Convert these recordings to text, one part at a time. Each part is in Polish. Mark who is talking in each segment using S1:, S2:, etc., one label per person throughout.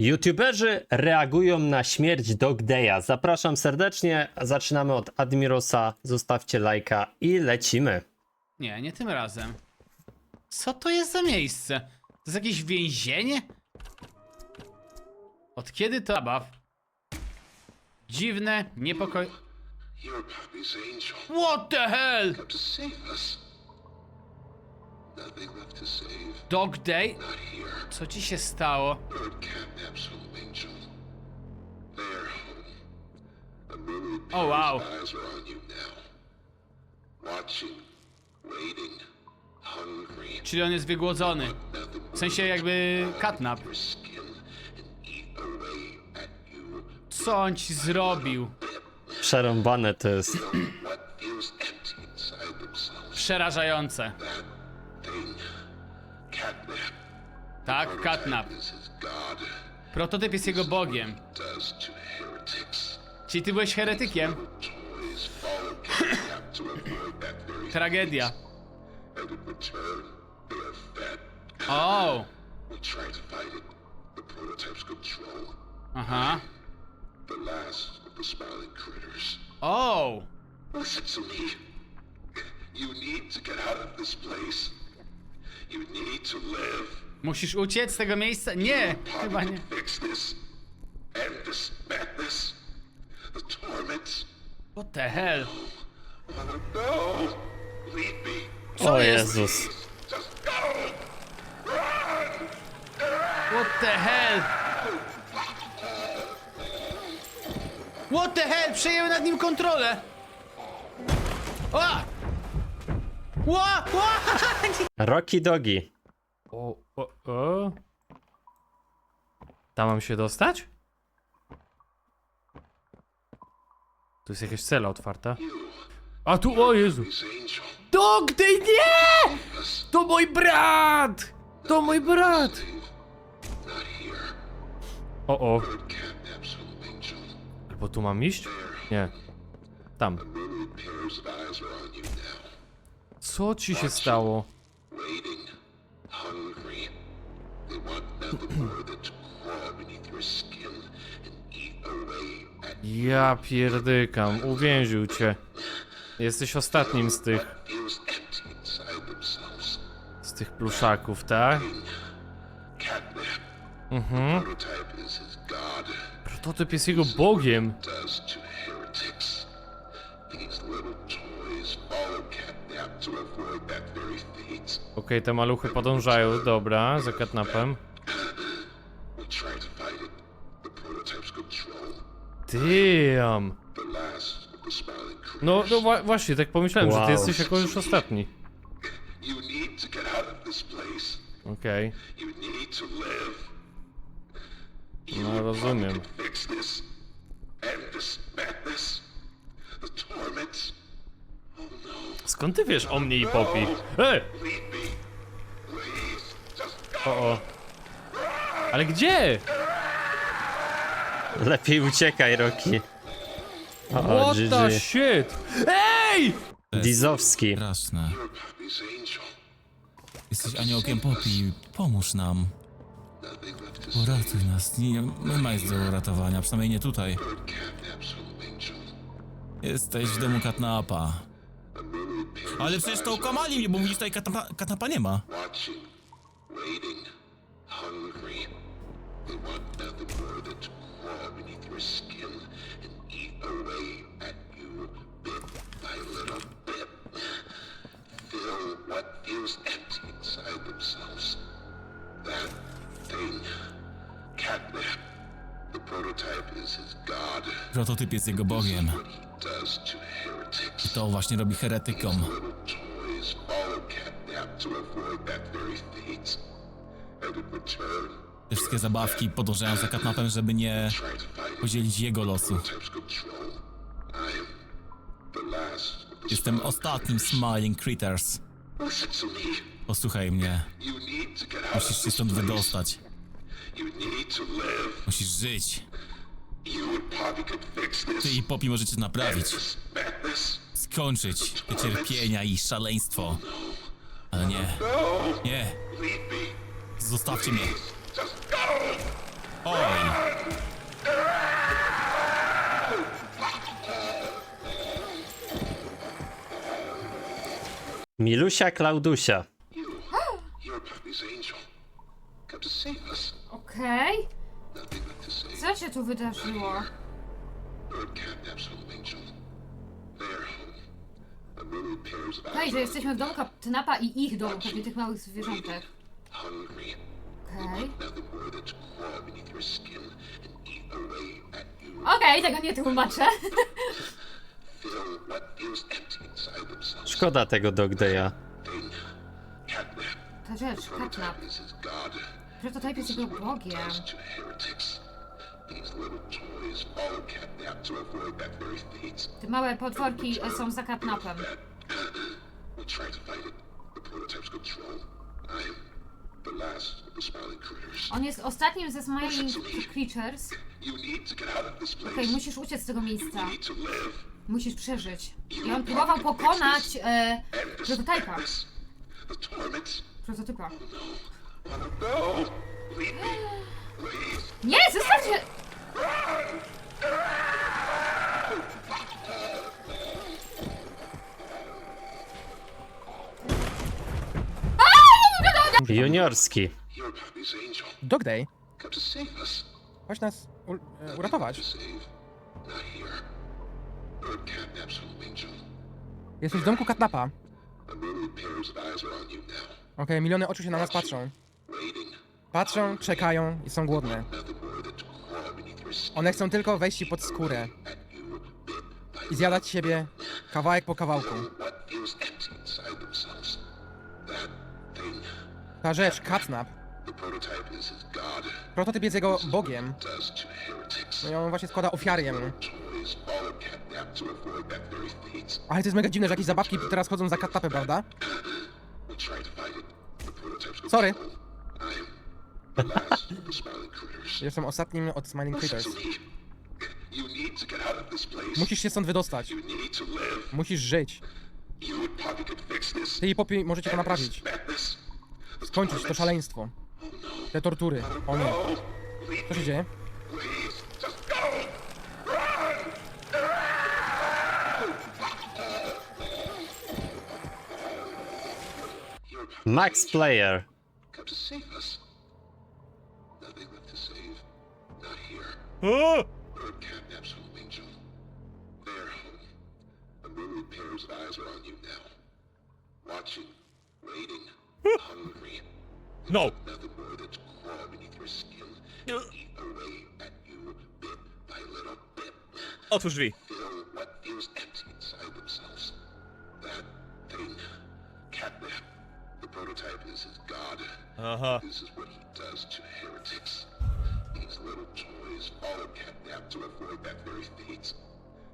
S1: YouTuberzy reagują na śmierć Dog Day'a. Zapraszam serdecznie. Zaczynamy od Admirosa. Zostawcie lajka i lecimy.
S2: Nie, nie tym razem. Co to jest za miejsce? To jest jakieś więzienie? Od kiedy to zabaw? Dziwne, niepokoj... What the hell? Dog Day? Co ci się stało? Oh, wow. Czyli on jest wygłodzony. W sensie jakby katnap. Co on ci zrobił?
S1: Przerąbane to jest.
S2: Przerażające. Tak, katnap. Prototyp jest jego bogiem. Czyli ty byłeś heretykiem? Tragedia. O! Aha. O!
S3: Listen to me. You need to get out of this place. You need to live.
S2: Musisz uciec z tego miejsca? Nie! Chyba nie. What the hell?
S3: Oh no!
S1: O
S2: jest?
S1: Jezus.
S2: What the hell? What the hell? Przejęły nad nim kontrolę! Ła! Ła!
S1: Rocky Dogi.
S4: O, o, o. Tam mam się dostać? Tu jest jakaś cela otwarta. A tu, o Jezu.
S3: His angel.
S4: Dog Day, nie! To mój brat! To mój brat! O, o. Albo tu mam iść? Nie. Tam. Co ci się stało? Ja pierdykam, uwięził cię. Jesteś ostatnim z tych, z tych pluszaków, tak? Mhm. Prototyp jest jego bogiem. Okej, te maluchy podążają, dobra, za katnapem. Damn. No, no wa- właśnie, tak pomyślałem, że
S1: Wow.
S4: ty jesteś jako już ostatni.
S3: You need to get out of this place.
S4: Okej,
S3: You need to live. You
S4: no
S3: and
S4: rozumiem.
S3: Poppy can fix this. End this madness. The torments. Oh no.
S4: Skąd ty wiesz o mnie i Poppy? E!
S3: Leave me. Please. Just go.
S4: O, o. Ale gdzie?
S1: Lepiej uciekaj, Rocky. O,
S4: What the
S1: GG.
S4: shit? Ej!
S1: Dizowski.
S5: Straszne. Jesteś aniołkiem Poppy, pomóż nam. Uratuj nas. Nie, nie ma nic do uratowania, przynajmniej nie tutaj. Jesteś w domu katnapa. Ale przecież to okłamali mnie, bo mówisz tutaj katnapa, katnapa nie ma.
S3: Your and eat away at you bit by little bit. Fill what feels empty inside themselves. That thing, catnap. The prototype is his god.
S5: Prototyp jest jego bogiem.
S3: Does to
S5: właśnie robi heretykom. Te wszystkie zabawki podążają za katnapem, żeby nie podzielić jego losu. Jestem ostatnim. Smiling Critters. Posłuchaj mnie. Musisz się stąd wydostać. Musisz żyć. Ty i Poppy możecie naprawić. Skończyć te cierpienia i szaleństwo. Ale nie, nie. Zostawcie mnie. Oj,
S1: Milusia Klaudusia.
S6: Okej. Co się tu wydarzyło? Hej, że jesteśmy w domu Kaptynapa i ich domu, pewnie tych małych zwierzątek. Okej. Okej, tego nie tłumaczę.
S1: Szkoda tego Dog Day'a.
S3: Thing. Catnap.
S6: Ta rzecz, Katnap. Prototyp jest jego bogiem. Te małe potworki są za Katnapem. On jest ostatnim ze Smiling Creatures. Okej, musisz uciec z tego miejsca. Musisz przeżyć. I on próbował pokonać e, prototypa. Prototypa. Nie, zostawcie!
S1: Juniorski.
S3: You're Poppy's angel.
S7: Dog Day, chodź nas u- e, uratować. Jesteś w domku Katnapa. Okej, miliony oczu się na nas patrzą. Patrzą, czekają i są głodne. One chcą tylko wejść pod skórę i zjadać siebie kawałek po kawałku. Ta rzecz, Katnap, prototyp jest jego bogiem. No i on właśnie składa ofiary jemu. Ale to jest mega dziwne, że jakieś zabawki teraz chodzą za Katnapem, prawda? Sorry. Jestem ostatnim od Smiling
S3: place.
S7: Musisz się stąd wydostać. Musisz żyć. Ty i Poppy możecie to naprawić. Skończyć to szaleństwo. Te tortury. O nie. Co się dzieje?
S1: Max. Player.
S3: Come to save us. Nothing left to save. Not here. Bird catnaps home angel. Their home. A myriad pairs of eyes are on you now. Watching, waiting, hungry.
S5: no!
S3: Nothing more than to crawl beneath your skin and uh. eat away at you bit by little bit.
S5: Otwórz drzwi. Aha.
S3: This is what he does to heretics. These little toys follow Catnap to avoid that very fate.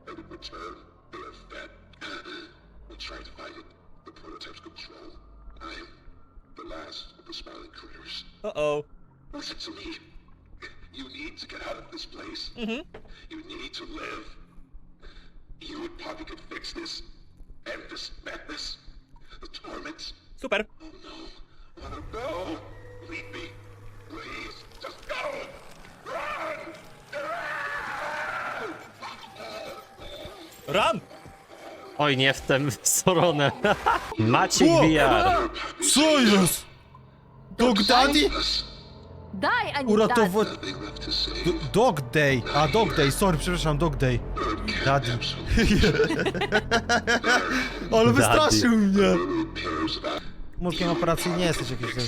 S3: And in return, they are fed. we try to fight it. The prototype's control. I am the last of the smiling critters.
S5: Uh-oh.
S3: Listen to me. You need to get out of this place. Mm-hmm. You need to live.
S1: Oj, nie w tę stronę. Maciek VR.
S8: Co jest? Dog Daddy?
S9: Daj, a nie
S8: Uratować...
S3: Nothing left to say.
S8: Dog Day. A, Dog Day, sorry, przepraszam, Dog Day. Daddy. Ale wystraszył mnie. Mózgiem operacji nie jesteś jakiś... ten-.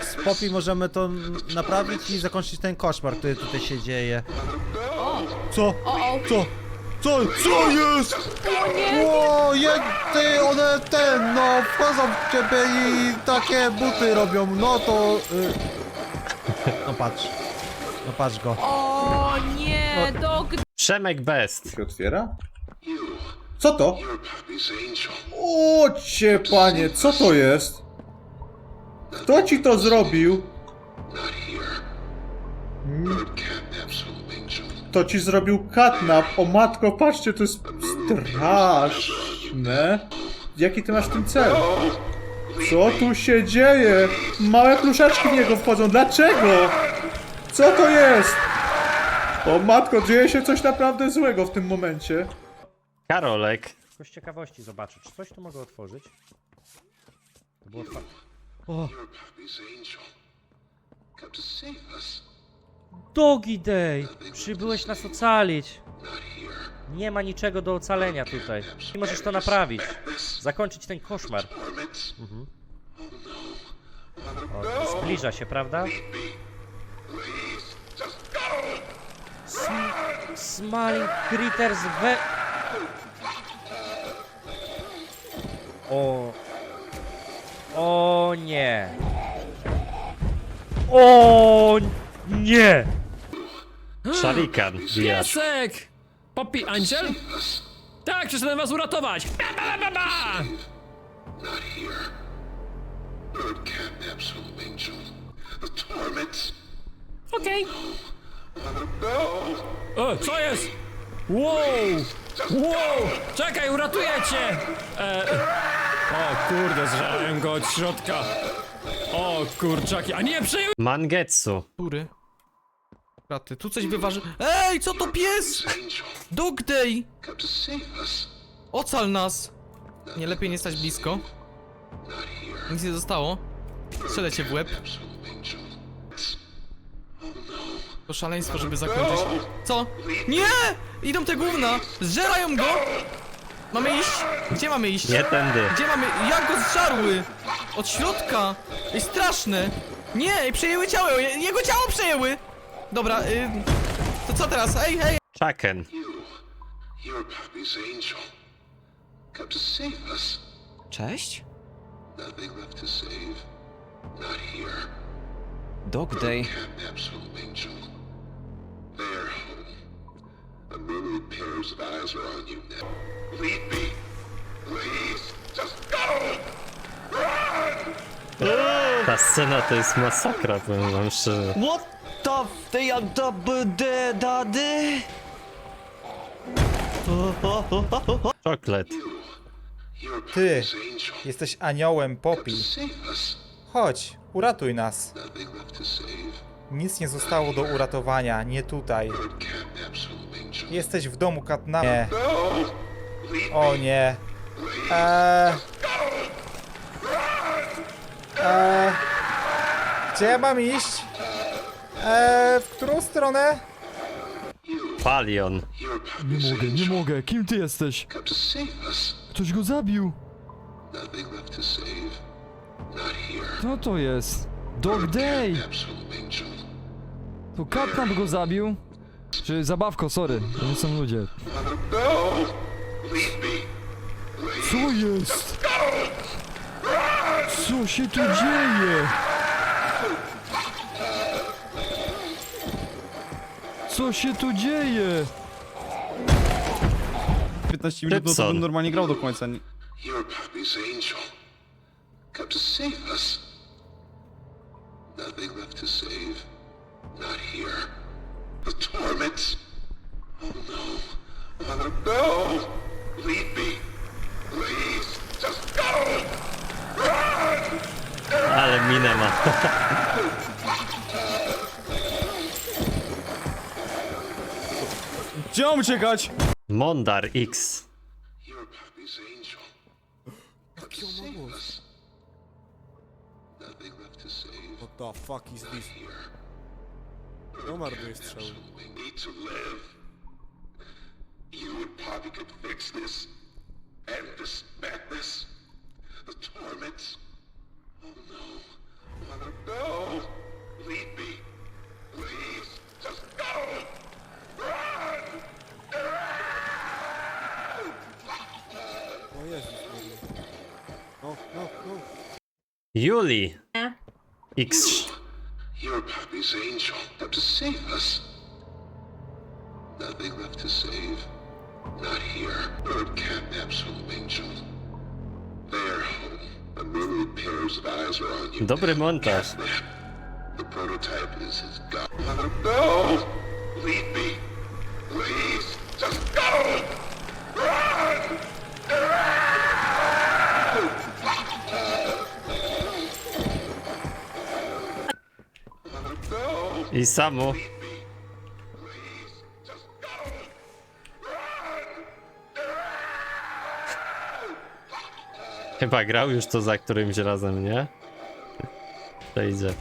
S8: Z Poppy możemy to naprawić i zakończyć ten koszmar, który tutaj się dzieje. Co? Co? Co? Co jest? Ło, je, ty, one ten, no, wchodzą w ciebie i takie buty robią, no to... Y... No patrz. No patrz go.
S9: O nie, dog
S1: Przemek Best.
S10: się otwiera? Co to? O cię panie, co to jest? Kto ci to zrobił? To ci zrobił katnap. O matko, patrzcie, to jest straszne. Jaki ty masz w tym cel? Co tu się dzieje? Małe pluszeczki w niego wchodzą. Dlaczego? Co to jest? O matko, dzieje się coś naprawdę złego w tym momencie.
S1: Karolek.
S11: Tylko z ciekawości zobaczę, czy coś tu mogę otworzyć? To było otwarte.
S8: Your puppy's angel. Come to save us.
S12: Dogi Day! Przybyłeś nas ocalić. Nie ma niczego do ocalenia tutaj. I możesz to naprawić. Zakończyć ten koszmar.
S8: Torments.
S12: O, zbliża się, prawda? Sm smiling Critters we... O... O nie. O nie!
S1: Szarikan. Bijasz.
S13: Piesek! Poppy Angel? Tak, przyszedłem was uratować! Ba, ba, ba, ba!
S8: Not here. Bird kidnaps home angel. The torments.
S13: Okej.
S8: No.
S13: O, co jest? Wow! Wow! Czekaj, uratuję cię! E... O kurde, zżałem go od środka. O kurczaki, a nie, przejął...
S1: Mangetsu.
S13: Tury. Kraty, tu coś wyważy... Ej, co to pies? Dog Day! Ocal nas! Nie lepiej nie stać blisko. Nic nie zostało. Strzelę cię w łeb. To szaleństwo, żeby zakończyć. Co? Nie! Idą te gówna! Zżerają go! Mamy iść? Gdzie mamy iść?
S1: Nie tędy.
S13: Gdzie mamy... Jak go zżarły? Od środka! Jest straszne! Nie! ej, Przejęły ciało! je- Jego ciało przejęły! Dobra, y... To co teraz? Ej, hej!
S1: Chaken.
S8: You. Your puppy's angel. Come to save us.
S14: Cześć?
S8: Nothing left to save. Not here.
S14: Dog Day.
S8: Kidnaps home angel. Their home. A myriad pairs of eyes are on you now. Lead me. Please. Just go.
S1: Ta scena to jest masakra, powiem wam szczerze.
S14: What the they are double de dady?
S1: Czoklet.
S11: Ty. Jesteś aniołem
S8: us.
S11: Chodź, uratuj nas. Nic nie zostało do uratowania, nie tutaj. Jesteś w domu Katna. Nie.
S8: No.
S11: O nie. Eee. Eee. Gdzie ja mam iść? Eee, w którą stronę?
S1: Palion.
S8: Your puppy's angel.
S13: mogę, kim ty jesteś?
S8: Come to save us.
S13: Ktoś go zabił!
S8: Nothing left to save. Not here.
S13: Co to jest? Dog
S8: Kidnaps home angel.
S13: To Katnap go zabił? Czy zabawko, sorry, to nie są ludzie.
S8: No. Me.
S13: Co jest? Co się tu dzieje? Co się tu dzieje?
S1: 15 minut, no to bym
S11: normalnie grał do końca.
S8: Angel. Come to save us. Nothing left to save. Not here. The torments. Oh no. Mother, no. Lead me. Please. Just go.
S1: Ale minę ma.
S11: Gdzie mam uciekać?
S1: Mondar X.
S8: Your puppy's angel. Come to save us. Nothing left to save.
S11: What the fuck is this?
S8: Here.
S11: No marnuję strzały.
S8: We need to live. You and Poppy could fix this.
S1: Yuli. X.
S8: Your Poppy's angel. Come to save us. Nothing left to save. Not here. Bird kidnaps home angel. Their home. A myriad pairs of eyes are on you.
S1: Dobry montaż.
S8: The prototype is his god. Mother, no! Lead me. Please. Just go!
S1: I samu. Chyba grał już to za którymś razem, nie? Przejdzie.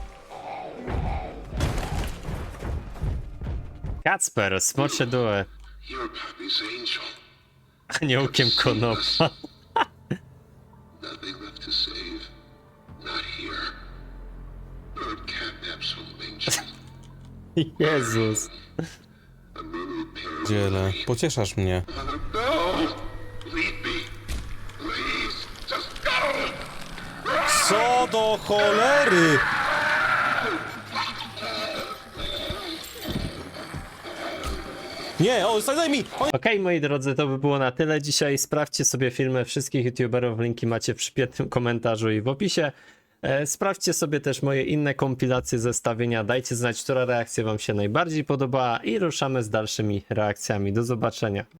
S1: Kacper, smocze
S3: angel.
S1: Aniołkiem konopa. Jezus.
S10: Dziele, pocieszasz mnie. Co do cholery? Nie, o, daj mi!
S1: Okej, moi drodzy, to by było na tyle dzisiaj. Sprawdźcie sobie filmy wszystkich youtuberów, linki macie w przypiętym komentarzu i w opisie. E, Sprawdźcie sobie też moje inne kompilacje zestawienia, dajcie znać, która reakcja wam się najbardziej podobała i ruszamy z dalszymi reakcjami. Do zobaczenia.